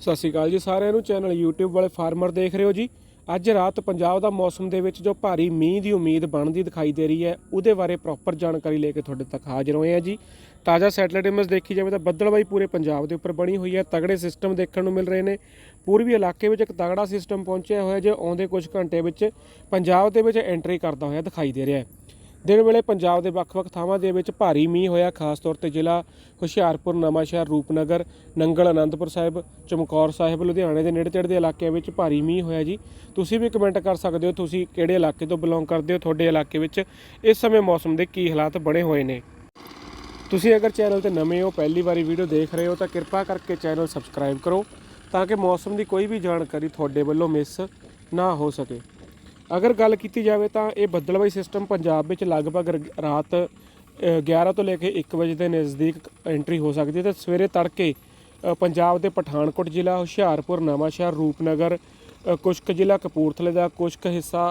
ਸਤਿ ਸ਼੍ਰੀ ਅਕਾਲ ਜੀ ਸਾਰਿਆਂ ਨੂੰ। ਚੈਨਲ YouTube ਵਾਲੇ ਫਾਰਮਰ ਦੇਖ ਰਹੇ ਹੋ ਜੀ। ਅੱਜ ਰਾਤ ਪੰਜਾਬ ਦਾ ਮੌਸਮ ਦੇ ਵਿੱਚ ਜੋ ਭਾਰੀ ਮੀਂਹ ਦੀ ਉਮੀਦ ਬਣਦੀ ਦਿਖਾਈ ਦੇ ਰਹੀ ਹੈ, ਉਹਦੇ ਬਾਰੇ ਪ੍ਰੋਪਰ ਜਾਣਕਾਰੀ ਲੈ ਕੇ ਤੁਹਾਡੇ ਤੱਕ ਹਾਜ਼ਰ ਹੋਏ ਆ ਜੀ। ਤਾਜ਼ਾ ਸੈਟਲਾਈਟ ਇਮੇਜ ਦੇਖੀ ਜਾਵੇ ਤਾਂ ਬੱਦਲਬਾਈ ਪੂਰੇ ਪੰਜਾਬ ਦੇ ਉੱਪਰ ਬਣੀ ਹੋਈ ਹੈ। ਤਗੜੇ ਸਿਸਟਮ ਦੇਖਣ ਨੂੰ ਮਿਲ ਰਹੇ ਨੇ। ਪੂਰਬੀ ਇਲਾਕੇ ਵਿੱਚ ਇੱਕ ਤਗੜਾ ਸਿਸਟਮ ਪਹੁੰਚਿਆ ਹੋਇਆ ਜੋ ਆਉਂਦੇ ਕੁਝ ਘੰਟੇ ਵਿੱਚ ਪੰਜਾਬ ਦੇ ਵਿੱਚ ਐਂਟਰੀ ਕਰਦਾ ਹੋਇਆ ਦਿਖਾਈ ਦੇ ਰਿਹਾ ਹੈ। ਦਿਨ ਵੇਲੇ ਪੰਜਾਬ ਦੇ ਵੱਖ-ਵੱਖ ਥਾਵਾਂ ਦੇ ਵਿੱਚ ਭਾਰੀ ਮੀਂਹ ਹੋਇਆ। ਖਾਸ ਤੌਰ ਤੇ ਜ਼ਿਲ੍ਹਾ ਹੁਸ਼ਿਆਰਪੁਰ, ਨਵਾਂਸ਼ਹਿਰ, ਰੂਪਨਗਰ, ਨੰਗਲ, ਅਨੰਦਪੁਰ ਸਾਹਿਬ, ਚਮਕੌਰ ਸਾਹਿਬ, ਲੁਧਿਆਣੇ ਦੇ ਨੇੜੇ ਤੇੜੇ ਦੇ ਇਲਾਕਿਆਂ ਵਿੱਚ ਭਾਰੀ ਮੀਂਹ ਹੋਇਆ ਜੀ। ਤੁਸੀਂ ਵੀ ਕਮੈਂਟ ਕਰ ਸਕਦੇ ਹੋ ਤੁਸੀਂ ਕਿਹੜੇ ਇਲਾਕੇ ਤੋਂ ਬਿਲੋਂਗ ਕਰਦੇ ਹੋ, ਤੁਹਾਡੇ ਇਲਾਕੇ ਵਿੱਚ ਇਸ ਸਮੇਂ ਮੌਸਮ ਦੇ ਕੀ ਹਾਲਾਤ ਬਣੇ ਹੋਏ ਨੇ। ਤੁਸੀਂ ਅਗਰ ਚੈਨਲ ਤੇ ਨਵੇਂ ਹੋ, ਪਹਿਲੀ ਵਾਰੀ ਵੀਡੀਓ ਦੇਖ ਰਹੇ ਹੋ ਤਾਂ ਕਿਰਪਾ ਕਰਕੇ ਚੈਨਲ ਸਬਸਕ੍ਰਾਈਬ ਕਰੋ ਤਾਂ ਕਿ ਮੌਸਮ ਦੀ ਕੋਈ ਵੀ ਜਾਣਕਾਰੀ ਤੁਹਾਡੇ ਵੱਲੋਂ ਮਿਸ ਨਾ ਹੋ ਸਕੇ। ਅਗਰ ਗੱਲ ਕੀਤੀ ਜਾਵੇ ਤਾਂ ਇਹ ਬੱਦਲਬਾਈ ਸਿਸਟਮ ਪੰਜਾਬ ਵਿੱਚ ਲਗਭਗ ਰਾਤ ਅ, 11 ਤੋਂ ਲੈ ਕੇ 1 ਵਜੇ ਦੇ ਨਜ਼ਦੀਕ ਐਂਟਰੀ ਹੋ ਸਕਦੀ ਹੈ ਤੇ ਸਵੇਰੇ ਤੜਕੇ ਪੰਜਾਬ ਦੇ ਪਠਾਨਕੋਟ ਜ਼ਿਲ੍ਹਾ ਹੁਸ਼ਿਆਰਪੁਰ ਨਵਾਂਸ਼ਹਿਰ ਰੂਪਨਗਰ ਅ, ਕੁਛ ਕੁ ਜ਼ਿਲ੍ਹਾ ਕਪੂਰਥਲੇ ਦਾ ਕੁਛ ਕੁ ਹਿੱਸਾ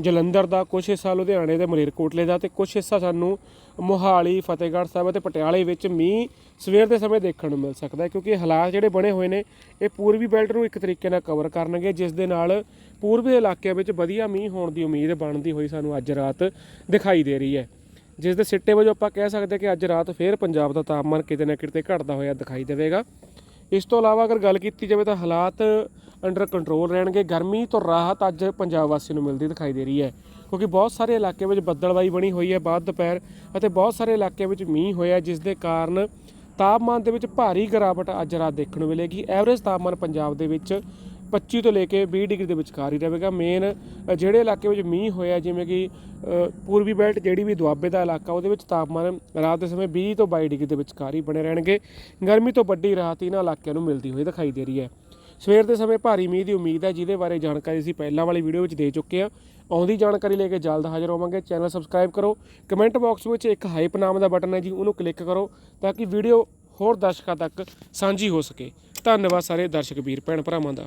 ਜਲੰਧਰ ਦਾ, ਕੁਛ ਹਿੱਸਾ ਲੁਧਿਆਣੇ ਦੇ ਮਲੇਰਕੋਟਲੇ ਦਾ ਤੇ ਕੁਛ ਹਿੱਸਾ ਸਾਨੂੰ ਮੋਹਾਲੀ, ਫਤਿਹਗੜ੍ਹ ਸਾਹਿਬ ਅਤੇ ਪਟਿਆਲੇ ਵਿੱਚ ਮੀਂਹ ਸਵੇਰ ਦੇ ਸਮੇਂ ਦੇਖਣ ਨੂੰ ਮਿਲ ਸਕਦਾ ਹੈ ਕਿਉਂਕਿ ਹਾਲਾਤ ਜਿਹੜੇ ਬਣੇ ਹੋਏ ਨੇ, ਇਹ ਪੂਰਬੀ ਬੈਲਟ ਨੂੰ ਇੱਕ ਤਰੀਕੇ ਨਾਲ ਕਵਰ ਕਰਨਗੇ, ਜਿਸ ਦੇ ਨਾਲ ਪੂਰਬੀ ਇਲਾਕਿਆਂ ਵਿੱਚ ਵਧੀਆ ਮੀਂਹ ਹੋਣ ਦੀ ਉਮੀਦ ਬਣਦੀ ਹੋਈ ਸਾਨੂੰ ਅੱਜ ਰਾਤ ਦਿਖਾਈ ਦੇ ਰਹੀ ਹੈ। ਜਿਸ ਦੇ ਸਿੱਟੇ ਵਜੋਂ ਆਪਾਂ ਕਹਿ ਸਕਦੇ ਕਿ ਅੱਜ ਰਾਤ ਫੇਰ ਪੰਜਾਬ ਦਾ ਤਾਪਮਾਨ ਕਿਤੇ ਨਾ ਕਿਤੇ ਘਟਦਾ ਹੋਇਆ ਦਿਖਾਈ ਦੇਵੇਗਾ। ਇਸ ਤੋਂ ਇਲਾਵਾ ਅਗਰ ਗੱਲ ਕੀਤੀ ਜਾਵੇ ਤਾਂ ਹਾਲਾਤ ਅੰਡਰ ਕੰਟਰੋਲ ਰਹਿਣਗੇ। ਗਰਮੀ ਤੋਂ ਰਾਹਤ ਅੱਜ ਪੰਜਾਬ ਵਾਸੀਆਂ ਨੂੰ ਮਿਲਦੀ ਦਿਖਾਈ ਦੇ ਰਹੀ ਹੈ, ਕਿਉਂਕਿ ਬਹੁਤ ਸਾਰੇ ਇਲਾਕੇ ਵਿੱਚ ਬੱਦਲਬਾਈ ਬਣੀ ਹੋਈ ਹੈ ਬਾਅਦ ਦੁਪਹਿਰ ਅਤੇ ਬਹੁਤ ਸਾਰੇ ਇਲਾਕਿਆਂ ਵਿੱਚ ਮੀਂਹ ਹੋਇਆ, ਜਿਸ ਦੇ ਕਾਰਨ ਤਾਪਮਾਨ ਦੇ ਵਿੱਚ ਭਾਰੀ ਗਿਰਾਵਟ ਅੱਜ ਰਾਤ ਦੇਖਣ ਨੂੰ ਮਿਲੇਗੀ। ਐਵਰੇਜ ਤਾਪਮਾਨ ਪੰਜਾਬ ਦੇ ਵਿੱਚ 25 ਤੋਂ ਲੈ ਕੇ 20 ਡਿਗਰੀ ਦੇ ਵਿਚਕਾਰ ਹੀ ਰਹੇਗਾ। ਮੇਨ ਜਿਹੜੇ ਇਲਾਕੇ ਵਿੱਚ ਮੀਂਹ ਹੋਇਆ, ਜਿਵੇਂ ਕਿ ਪੂਰਬੀ ਬੈਲਟ ਜਿਹੜੀ ਵੀ ਦੁਆਬੇ ਦਾ ਇਲਾਕਾ, ਉਹਦੇ ਵਿੱਚ ਤਾਪਮਾਨ ਰਾਤ ਦੇ ਸਮੇਂ 20 ਤੋਂ 22 ਡਿਗਰੀ ਦੇ ਵਿਚਕਾਰ ਹੀ ਬਣੇ ਰਹਿਣਗੇ। ਗਰਮੀ ਤੋਂ ਵੱਡੀ ਰਾਹਤ ਇਹਨਾਂ ਇਲਾਕਿਆਂ ਨੂੰ ਮਿਲਦੀ ਹੋਈ ਦਿਖਾਈ ਦੇ ਰਹੀ ਹੈ। ਸਵੇਰ ਦੇ ਸਮੇਂ ਭਾਰੀ ਮੀਂਹ ਦੀ ਉਮੀਦ ਹੈ, ਜਿਹਦੇ ਬਾਰੇ ਜਾਣਕਾਰੀ ਅਸੀਂ ਪਹਿਲਾਂ ਵਾਲੀ ਵੀਡੀਓ ਵਿੱਚ ਦੇ ਚੁੱਕੇ ਹਾਂ। ਆਉਂਦੀ ਜਾਣਕਾਰੀ ਲੈ ਕੇ ਜਲਦ ਹਾਜ਼ਰ ਹੋਵਾਂਗੇ। ਚੈਨਲ ਸਬਸਕ੍ਰਾਈਬ ਕਰੋ। ਕਮੈਂਟ ਬਾਕਸ ਵਿੱਚ ਇੱਕ ਹਾਈਪ ਨਾਮ ਦਾ ਬਟਨ ਹੈ ਜੀ, ਉਹਨੂੰ ਕਲਿੱਕ ਕਰੋ ਤਾਂ ਕਿ ਵੀਡੀਓ ਹੋਰ ਦਰਸ਼ਕਾਂ ਤੱਕ ਸਾਂਝੀ ਹੋ ਸਕੇ। ਧੰਨਵਾਦ ਸਾਰੇ ਦਰਸ਼ਕ ਵੀਰ, ਭੈਣ ਭਰਾਵਾਂ ਦਾ।